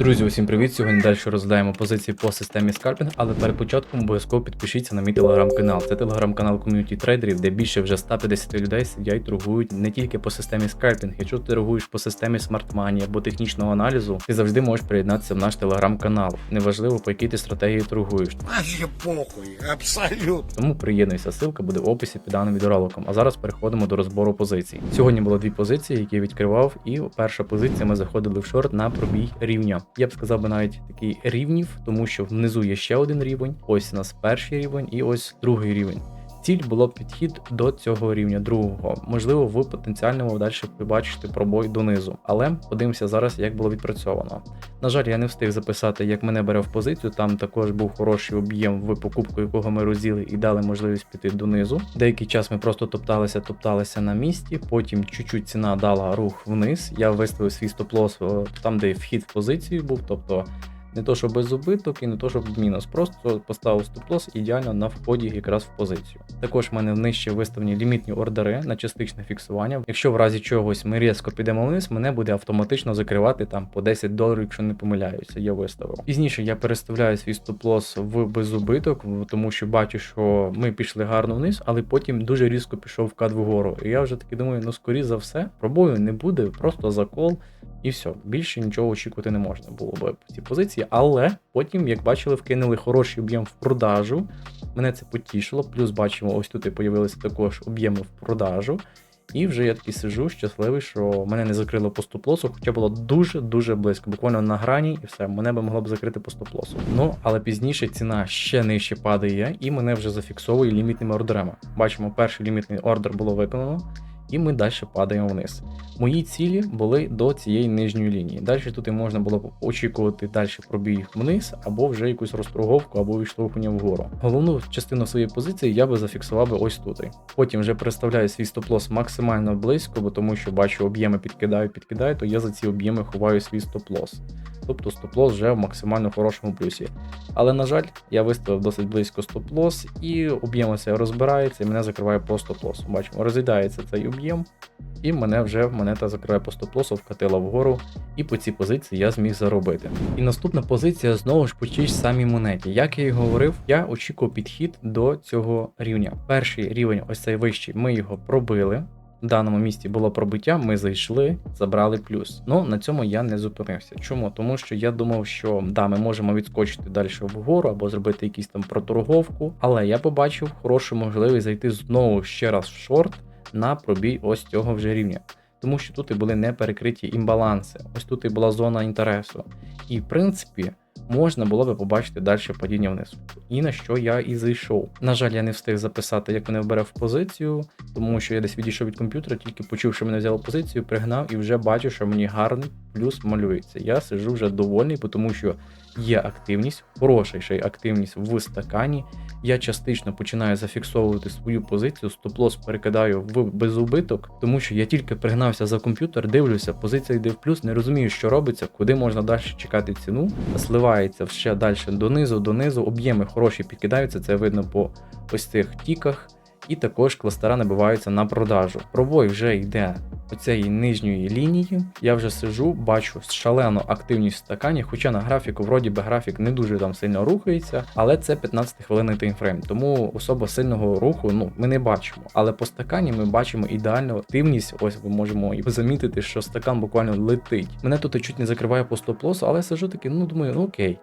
Друзі, усім привіт! Сьогодні далі розглядаємо позиції по системі скальпінг, але перед початком обов'язково підпишіться на мій телеграм-канал. Це телеграм-канал ком'юніті трейдерів, де більше вже 150 людей сидять торгують не тільки по системі скальпінг. Якщо ти торгуєш по системі смарт-мані або технічного аналізу, ти завжди можеш приєднатися в наш телеграм-канал. Неважливо, по якій ти стратегії торгуєш. Вообще похуй, абсолютно. Тому приєднуйся, ссылка буде в описі під даним відеороликом. А зараз переходимо до розбору позицій. Сьогодні було дві позиції, які я відкривав, і перша позиція ми заходили в шорт на пробій рівня. Я б сказав би навіть такий рівнів, тому що внизу є ще один рівень. Ось у нас перший рівень і ось другий рівень. Ціль було підхід до цього рівня другого. Можливо, ви потенціально далі побачите пробой донизу. Але подивимося зараз, як було відпрацьовано. На жаль, я не встиг записати, як мене бере в позицію. Там також був хороший об'єм в покупку, якого ми розділи і дали можливість піти донизу. Деякий час ми просто топталися, топталися на місці. Потім чуть-чуть ціна дала рух вниз. Я виставив свій стоп-лос е, там, де вхід в позицію був, тобто. Не то, що без убиток і не то, щоб мінус. Просто поставив стоп-лос ідеально на вході якраз в позицію. Також в мене нижче виставлені лімітні ордери на частичне фіксування. Якщо в разі чогось ми різко підемо вниз, мене буде автоматично закривати там по 10 доларів, якщо не помиляюся, я виставив. Пізніше я переставляю свій стоп-лос в безубиток, тому що бачу, що ми пішли гарно вниз, але потім дуже різко пішов вкат вгору. І я вже таки думаю, ну скоріше за все, пробою не буде, просто закол. І все, більше нічого очікувати не можна було би в цій позиції. Але потім, як бачили, вкинули хороший об'єм в продажу. Мене це потішило. Плюс бачимо, ось тут і появилися також об'єми в продажу. І вже я такий сижу, щасливий, що мене не закрило по стоп-лосу, хоча було дуже-дуже близько, буквально на грані, і все, мене би могло б закрити по стоп-лосу. Ну, але пізніше ціна ще нижче падає, і мене вже зафіксовує лімітними ордерами. Бачимо, перший лімітний ордер було виконано, і ми далі падаємо вниз. Мої цілі були до цієї нижньої лінії. Далі тут і можна було очікувати далі пробіг вниз, або вже якусь розторговку, або відштовхнення вгору. Головну частину своєї позиції я би зафіксував би ось тут. Потім вже переставляю свій стоп-лос максимально близько, бо тому що бачу об'єми підкидаю, підкидаю, то я за ці об'єми ховаю свій стоп-лос. Тобто стоп-лос вже в максимально хорошому плюсі. Але на жаль, я виставив досить близько стоп-лос, і об'єм ось розбирається, і мене закриває по стоп-лосу. Бачимо, розглядається цей об'єм, і мене вже монета закриває по стоп-лосу, вкатила вгору, і по цій позиції я зміг заробити. І наступна позиція знову ж по тій самій монеті. Як я і говорив, я очікував підхід до цього рівня. Перший рівень, ось цей вищий, ми його пробили. В даному місці було пробиття, ми зайшли, забрали плюс. Ну на цьому я не зупинився. Чому? Тому що я думав, що да, ми можемо відскочити далі вгору або зробити якісь там проторговку. Але я побачив хорошу можливість зайти знову ще раз в шорт на пробій ось цього вже рівня. Тому що тут і були не перекриті імбаланси, ось тут і була зона інтересу. І в принципі. Можна було би побачити далі падіння вниз. І на що я і зайшов. На жаль, я не встиг записати, як мене вбере в позицію, тому що я десь відійшов від комп'ютера, тільки почув, що мене взяли позицію, пригнав і вже бачу, що мені гарний плюс малюється. Я сижу вже довольний, тому що є активність, хороша активність в стакані. Я частично починаю зафіксовувати свою позицію, стоп-лос перекидаю в безубиток, тому що я тільки пригнався за комп'ютер, дивлюся, позиція йде в плюс, не розумію, що робиться, куди можна далі чекати ціну. Сливається ще далі донизу, донизу, об'єми хороші підкидаються, це видно по ось цих тіках. І також кластера набиваються на продажу. Пробой вже йде оцієї нижньої лінії. Я вже сижу, бачу шалену активність в стакані, хоча на графіку, вроді би, графік не дуже там сильно рухається, але це 15 хвилинний таймфрейм, тому особо сильного руху ну, ми не бачимо. Але по стакані ми бачимо ідеальну активність. Ось ви можемо і замітити, що стакан буквально летить. Мене тут чуть не закриває по стоп-лосу, але сижу такий, ну думаю, ну окей.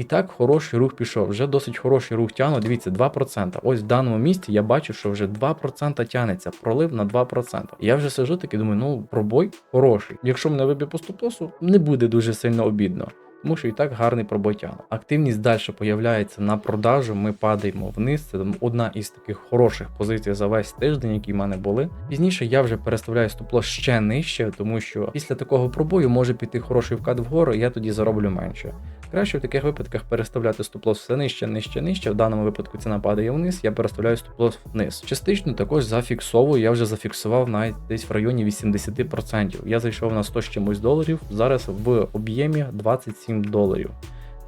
І так хороший рух пішов. Вже досить хороший рух тягну. Дивіться, 2%. Ось в даному місці я бачу, що вже 2% тягнеться, пролив на 2%. Я вже сижу такий, думаю, ну пробой хороший. Якщо мене виб'є по стоп-лосу, не буде дуже сильно обідно. Тому що і так гарний пробой тягне. Активність далі появляється на продажу. Ми падаємо вниз. Це одна із таких хороших позицій за весь тиждень, які в мене були. Пізніше я вже переставляю стоп-лос ще нижче, тому що після такого пробою може піти хороший вкат вгору, і я тоді зароблю менше. Краще в таких випадках переставляти стоп-лос все нижче, нижче, нижче. В даному випадку ціна падає вниз, я переставляю стоп-лос вниз. Частично також зафіксовую, я вже зафіксував навіть десь в районі 80%. Я зайшов на 100 з чимось доларів, зараз в об'ємі 27 доларів.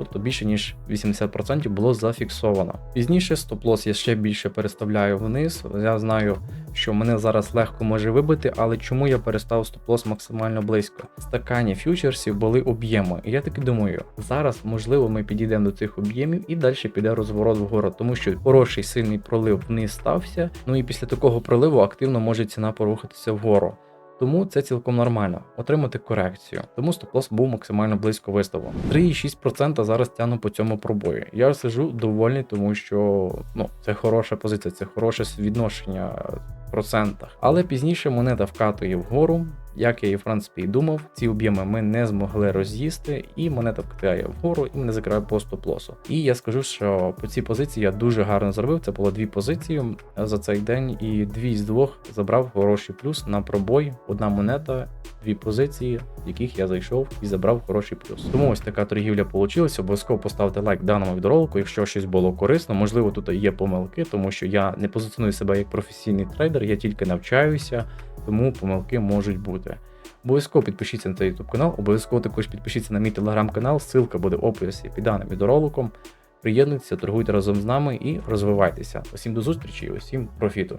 Тобто більше ніж 80% було зафіксовано. Пізніше стоп-лос я ще більше переставляю вниз. Я знаю, що мене зараз легко може вибити, але чому я перестав стоп-лос максимально близько? Стакані фьючерсів були об'єми. І я таки думаю, зараз можливо ми підійдемо до цих об'ємів і далі піде розворот вгору, тому що хороший сильний пролив вниз стався. Ну і після такого проливу активно може ціна порухатися вгору. Тому це цілком нормально отримати корекцію. Тому стоп-лос був максимально близько виставу. 3,6% зараз тяну по цьому пробою. Я сижу довольний, тому що ну це хороша позиція, це хороше відношення в процентах. Але пізніше монета вкатує вгору. Як я і в принципі і думав, ці об'єми ми не змогли роз'їсти, і монета вкатає вгору і мене закриває по стоп-лосу. І я скажу, що по цій позиції я дуже гарно зробив. Це було дві позиції за цей день, і дві з двох забрав хороший плюс на пробой. Одна монета, дві позиції, в яких я зайшов і забрав хороший плюс. Тому ось така торгівля вийшла. Обов'язково поставте лайк даному відеоролику, якщо щось було корисно. Можливо, тут є помилки, тому що я не позиціоную себе як професійний трейдер, я тільки навчаюся, тому помилки можуть бути. Обов'язково підпишіться на цей YouTube канал, обов'язково також підпишіться на мій телеграм-канал, ссылка буде в описі під даним відеороликом. Приєднуйтеся, торгуйте разом з нами і розвивайтеся. Усім до зустрічі, усім профіту!